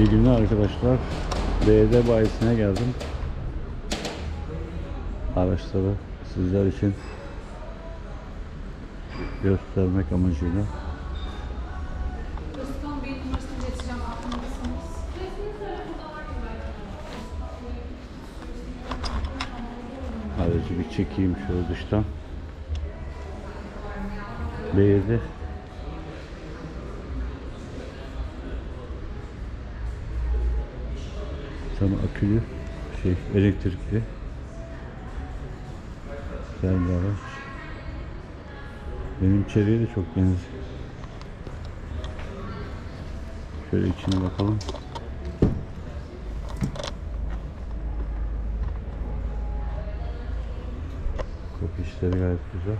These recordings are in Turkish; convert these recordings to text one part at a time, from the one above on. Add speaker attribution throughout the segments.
Speaker 1: İyi günler arkadaşlar. BD bayisine geldim. Araçları sizler için göstermek amacıyla. Aracı bir çekeyim şöyle dıştan. BD Tam akülü şey elektrikli. Güzel bir araç. Benim içeriye de çok benziyor. Şöyle içine bakalım. Kapı işleri gayet güzel.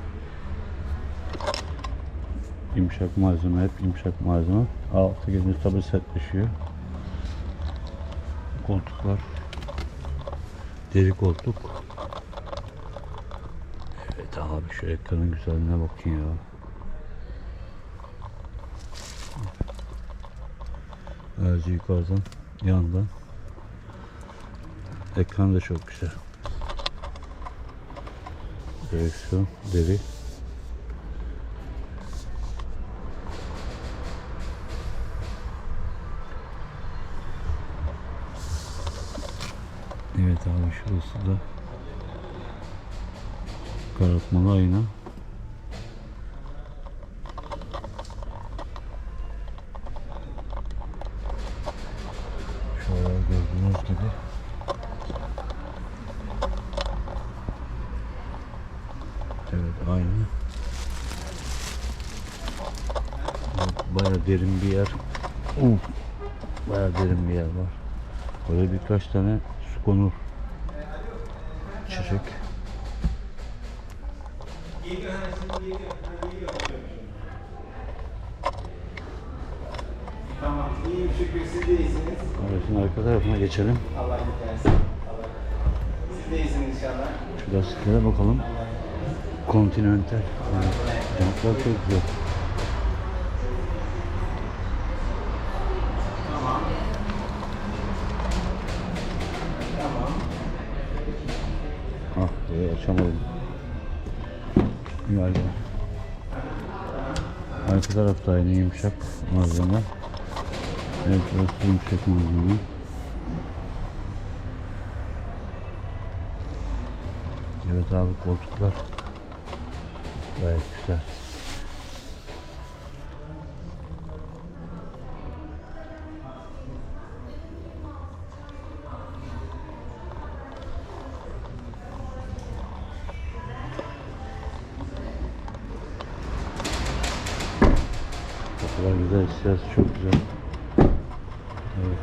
Speaker 1: Yumuşak malzeme, hep yumuşak malzeme. Altı günde tabi set. Koltuklar. Deri koltuk. Evet abi şu ekranın güzelliğine bakın ya. Ayrıca yukarıdan, yandan. Ekran da çok güzel. Direksiyon, deri. Evet abi şurası da karartmalı ayna. Şöyle gördüğünüz gibi Evet aynı. Baya derin bir yer. Baya derin bir yer var. Böyle birkaç tane konur. Çiçek.
Speaker 2: Tamam, iyiyim şükür
Speaker 1: arka tarafına geçelim.
Speaker 2: Allah yetersin. Allah. Siz de iyisiniz inşallah.
Speaker 1: Şu lastiklere bakalım. Continental. Evet. Jantlar çok güzel. Açamadım. Galiba. Arka tarafta aynı yumuşak malzeme. Evet burası yumuşak malzeme. Evet abi koltuklar gayet güzel. Güzel, içerisi çok güzel. Evet.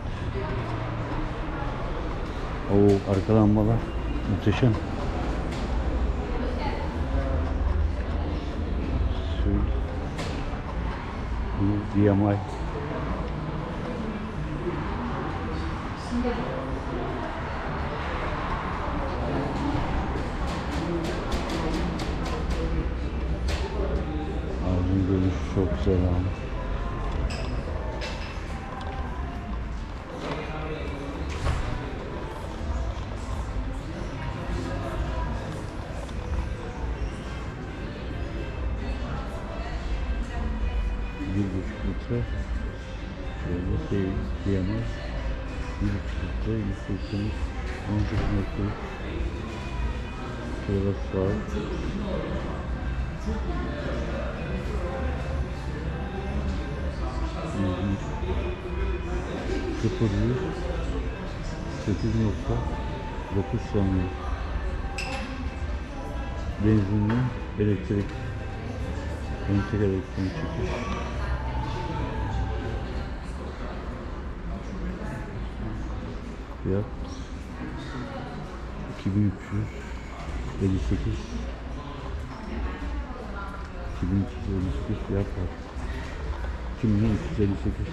Speaker 1: Oo, arka lambalar muhteşem. DMI. Ağacın görünüşü çok güzel abi. Litre. Şöyle şey. Bir buçuk litre 180 18 metre. Şöyle sağ. Sıfır yüz. Sekiz nokta. Dokuz saniye. Benzinli elektrik. Entegre elektrik çıkış fiyat 2358 2358 fiyat var 2358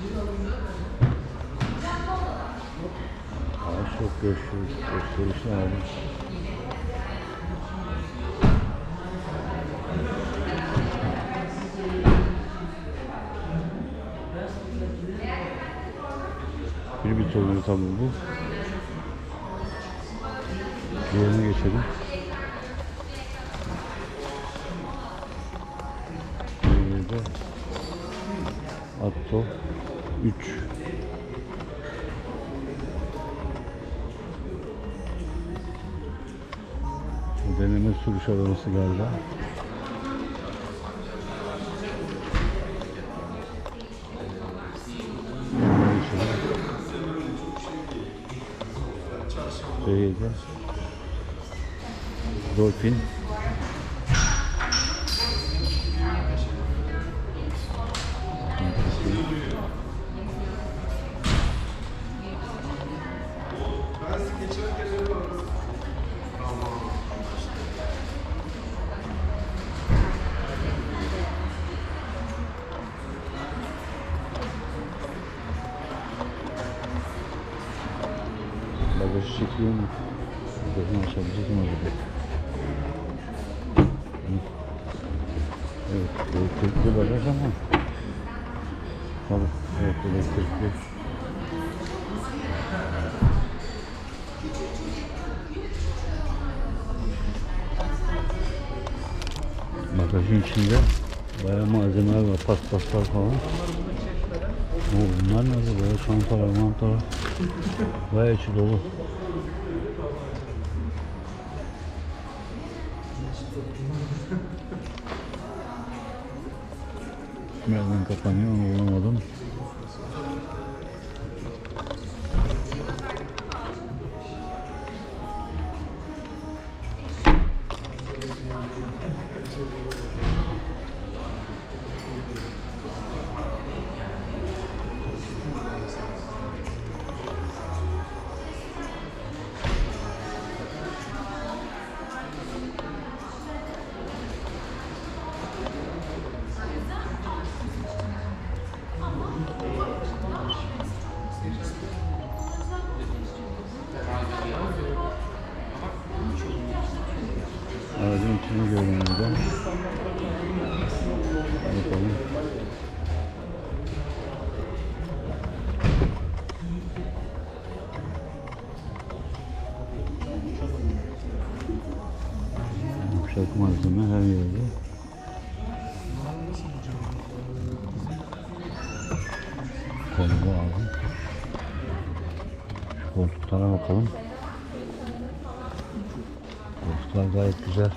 Speaker 1: Ağaç çok gösterişli, gösterişli abi. Filbit oluyor tabii bu. Diğerine geçelim. Diğeri de Atto 3 Bu deneme sürüş arabası galiba. Şeyde Dolphin Bagajı çekiyor mu? Bagajını açabilecek mi acaba? Hı. Evet, elektrikli bagaj ama Tabii, evet elektrikli Bagajın içinde bayağı malzemeler var, paspaslar falan. Oo, bunlar ne böyle çantalar, mantalar. Bayağı içi dolu. Nereden kapanıyor onu bulamadım. Malzeme her yerde. Abi. Şu koltuklara bakalım. Koltuklar gayet güzel.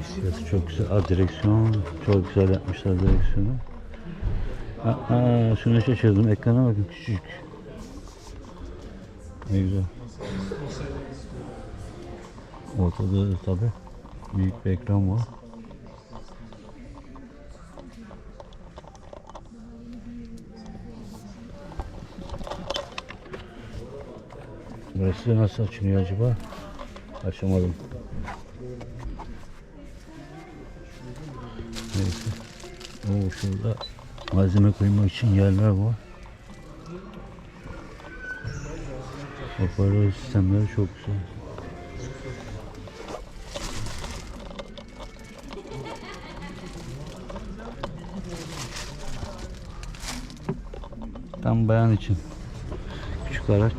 Speaker 1: Hissiyatı çok güzel. Aa, direksiyon çok güzel yapmışlar direksiyonu. Aa, şuna şaşırdım. Ekrana bakın küçücük. Ne güzel. Ortada tabi büyük bir ekran var. Burası nasıl açılıyor acaba? Açamadım. Neyse. Oo, şurada malzeme koymak için yerler var. Hoparlör sistemleri çok güzel. Tam bayan için. Küçük araç.